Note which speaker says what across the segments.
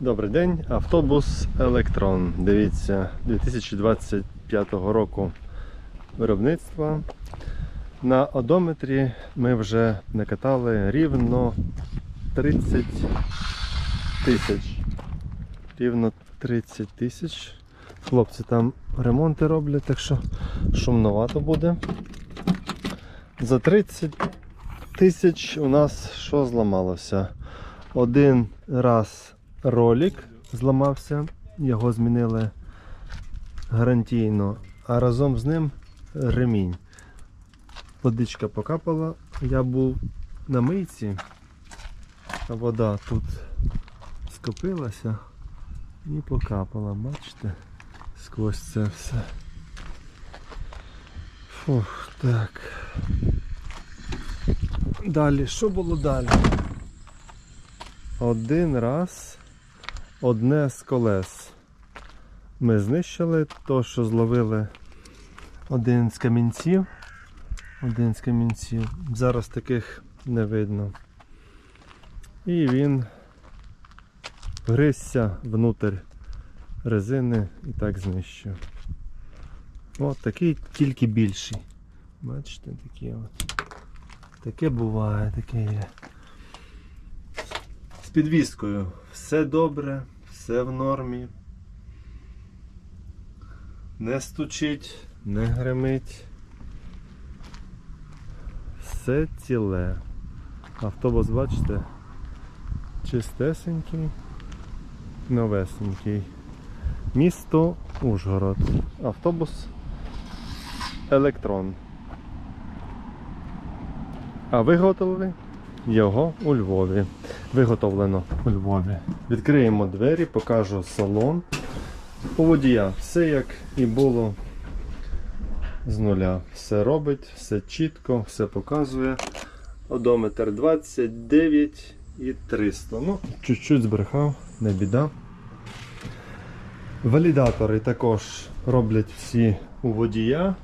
Speaker 1: Добрий день, автобус Електрон. Дивіться, 2025 року виробництва. На одометрі ми вже накатали рівно 30 тисяч. Рівно 30 тисяч. Хлопці там ремонти роблять, так що шумновато буде. За 30 тисяч у нас що зламалося? Один раз ролик зламався, його змінили гарантійно, а разом з ним ремінь. Водичка покапала, я був на мийці, а вода тут скопилася і покапала, бачите, сквозь це все. Фух, так. Далі, що було далі? Один раз одне з колес. Ми знищили то, що зловили один з камінців. Один з камінців. Зараз таких не видно. І він гризся внутрь резини і так знищив. От такий тільки більший. Бачите, такі от. Таке буває, таке є. З підвіскою. Все добре, все в нормі. Не стучить, не гримить. Все ціле. Автобус, бачите, чистесенький, новесенький. Місто Ужгород. Автобус Електрон. А виготовили його у Львові. Виготовлено у Львові. Відкриємо двері, покажу салон. У водія все як і було з нуля. Все робить, все чітко, все показує. Одометр 29 і 300. Ну, чуть-чуть збрехав, не біда. Валідатори також роблять всі у водія,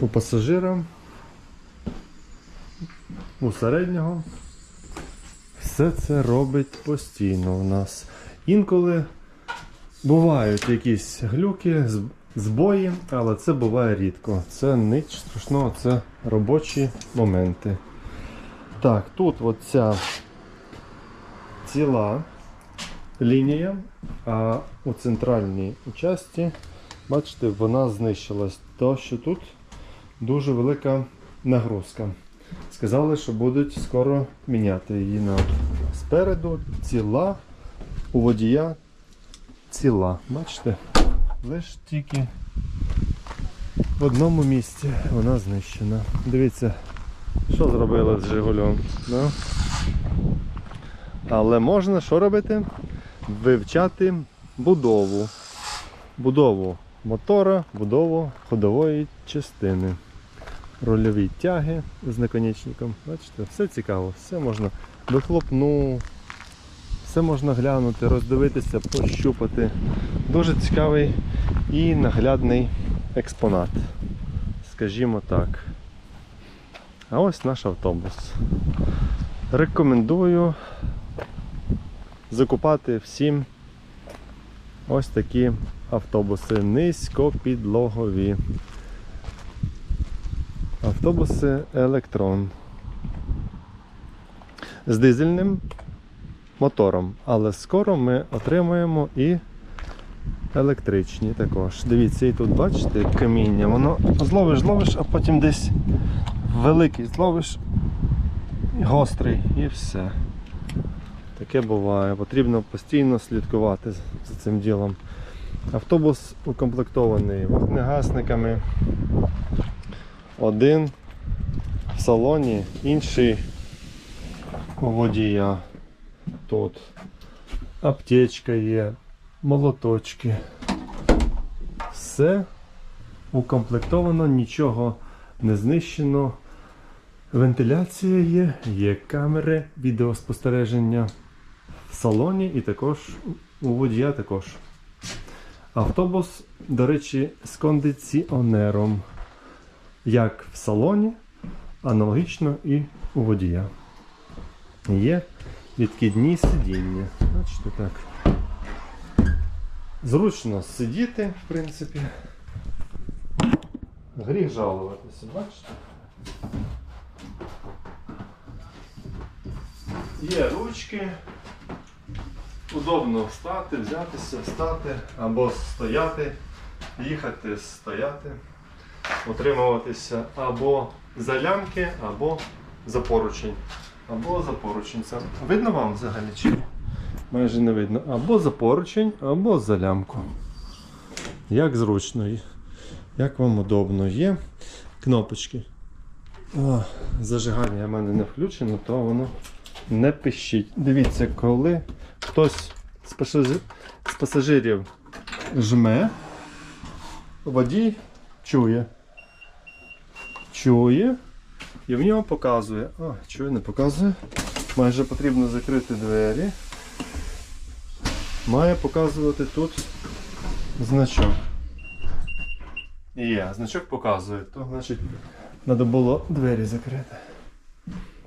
Speaker 1: у пасажира, у середнього. Все це робить постійно у нас. Інколи бувають якісь глюки, збої, але це буває рідко. Це ніч страшного, це робочі моменти. Так, тут оця ціла лінія, а у центральній часті, бачите, вона знищилась. То, що тут дуже велика нагрузка. Сказали, що будуть скоро міняти її на спереду ціла, у водія ціла. Бачите? Лише тільки в одному місці вона знищена. Дивіться, що зробили з Жигулем. Ну? Але можна що робити? Вивчати будову. Будову мотора, будову ходової частини. Рольові тяги з наконечником. Бачите, все цікаво, все можна вихлопну, все можна глянути, роздивитися, пощупати. Дуже цікавий і наглядний експонат. Скажімо так. А ось наш автобус. Рекомендую закупати всім ось такі автобуси низькопідлогові. Автобуси Електрон. З дизельним мотором. Але скоро ми отримаємо і електричні також. Дивіться, і тут бачите каміння, воно зловиш, зловиш, а потім десь великий зловиш, гострий і все. Таке буває. Потрібно постійно слідкувати за цим ділом. Автобус укомплектований вогнегасниками. Один в салоні, інший у водія. Тут аптечка є, молоточки. Все укомплектовано, нічого не знищено. Вентиляція є, є камери відеоспостереження в салоні і також у водія також. Автобус, до речі, з кондиціонером. Як в салоні, аналогічно і у водія. Є відкидні сидіння. бачите, так. Зручно сидіти, в принципі. Гріх жалуватися, бачите? Є ручки. Удобно встати, взятися, встати або стояти, їхати, стояти, утримуватися або за лямки, або за поручень. Або за поручень. Це видно вам взагалі чи? Майже не видно. Або за поручень, або за лямку. Як зручно, як вам удобно. Є кнопочки. О, зажигання в мене не включено, то воно не пищить. Дивіться, коли хтось з пасажирів жме, водій чує. Чує і в нього показує. О, чує, не показує. Майже потрібно закрити двері. Має показувати тут значок. Є, значок показує, то значить треба було двері закрити.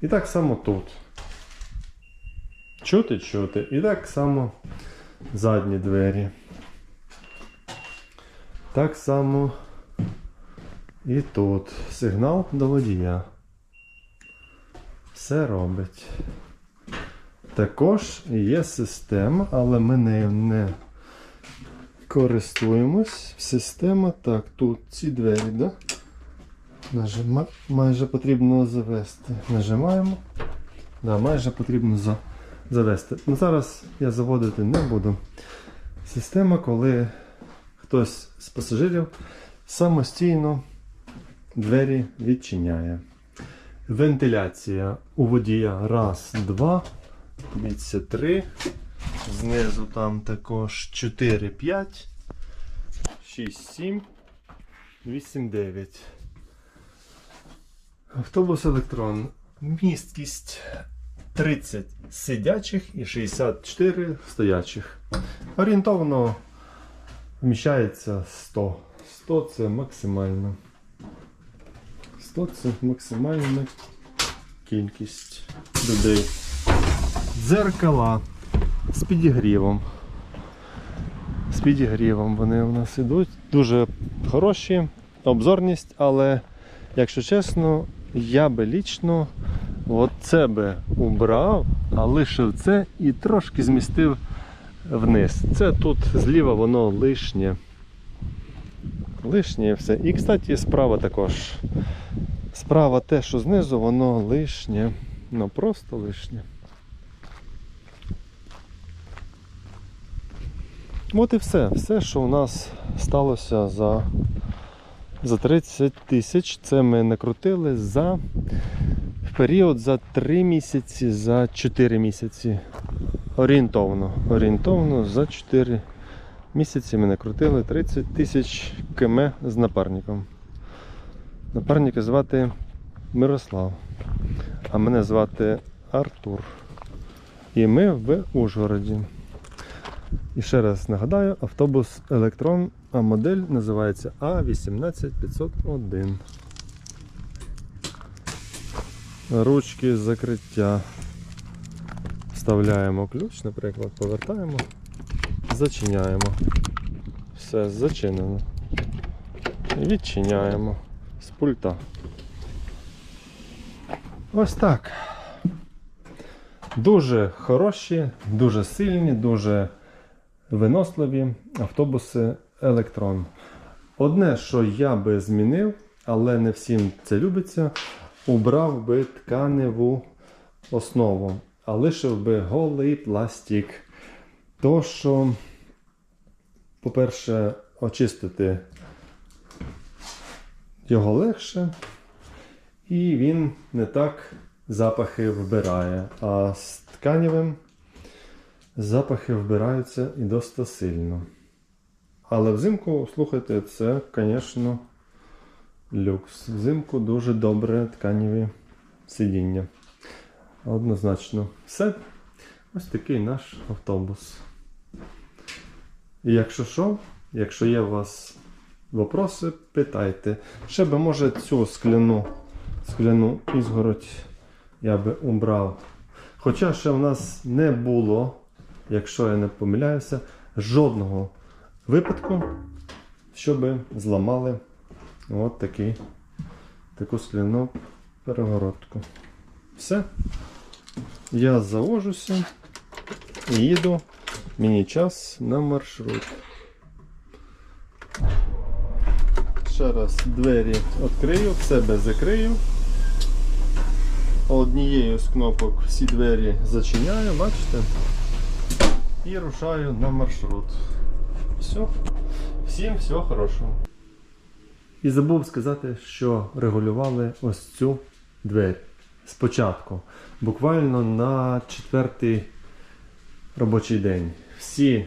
Speaker 1: І так само тут. Чути, чути. І так само задні двері. Так само і тут. Сигнал до водія. Все робить. Також є система, але ми нею не користуємось. Система, так, тут ці двері, да? Нажима... Майже потрібно завести. Нажимаємо. Да, майже потрібно за... завести. Ну, зараз я заводити не буду. Система, коли хтось з пасажирів самостійно двері відчиняє. Вентиляція у водія. Раз, два. Дивіться, три. Знизу там також 4, 5, 6, 7, 8, 9. Автобус електрон. Місткість 30 сидячих і 64 стоячих. Орієнтовно вміщається 100. 100 це максимально. 100 це максимальна кількість людей. Дзеркала з підігрівом. З підігрівом вони у нас ідуть. Дуже хороші, обзорність, але, якщо чесно, я би лічно от це би убрав, а лишив це і трошки змістив вниз. Це тут зліва воно лишнє. Лишнє все. І, кстати, справа також. Справа те, що знизу, воно лишнє. Ну просто лишнє. От і все. Все, що у нас сталося за, за 30 тисяч, це ми накрутили за в період за 3 місяці, за 4 місяці. Орієнтовно. Орієнтовно за 4 місяці ми накрутили 30 тисяч км з напарником. Напарника звати Мирослав, а мене звати Артур. І ми в Ужгороді. І ще раз нагадаю, автобус Електрон, а модель називається А18501. Ручки закриття. Вставляємо ключ, наприклад, повертаємо, зачиняємо. Все, зачинено. Відчиняємо з пульта. Ось так. Дуже хороші, дуже сильні, дуже виносливі автобуси Електрон. Одне, що я би змінив, але не всім це любиться, убрав би тканеву основу, а лишив би голий пластик. То, що, по-перше, очистити його легше, і він не так запахи вбирає. А з тканевим запахи вбираються і досить сильно. Але взимку, слухайте, це, звісно, люкс. Взимку дуже добре тканеві сидіння. Однозначно. Все. Ось такий наш автобус. І якщо що, якщо є у вас вопроси, питайте. Ще би, може, цю скляну, скляну ізгородь я би убрав. Хоча ще в нас не було якщо я не помиляюся, жодного випадку, щоб зламали от такий, таку скляну перегородку. Все. Я завожуся і їду. Мені час на маршрут. Ще раз двері відкрию, себе закрию. Однією з кнопок всі двері зачиняю, бачите? І рушаю на маршрут. Все. Всім всього хорошого. І забув сказати, що регулювали ось цю двері спочатку. Буквально на четвертий робочий день. Всі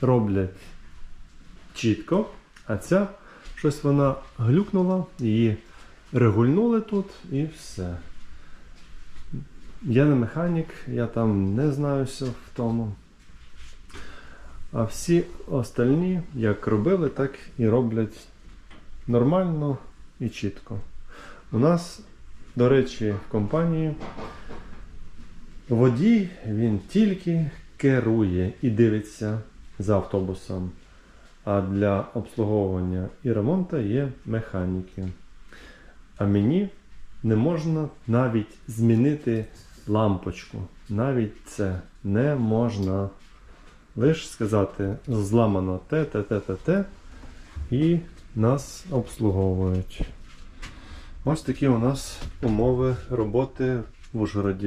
Speaker 1: роблять чітко, а ця щось вона глюкнула, її регульнули тут і все. Я не механік, я там не знаюся в тому. А всі остальні, як робили, так і роблять нормально і чітко. У нас, до речі, в компанії водій він тільки керує і дивиться за автобусом. А для обслуговування і ремонту є механіки. А мені не можна навіть змінити лампочку. Навіть це не можна. Лише сказати, зламано те, те, те, те, те, і нас обслуговують. Ось такі у нас умови роботи в Ужгороді.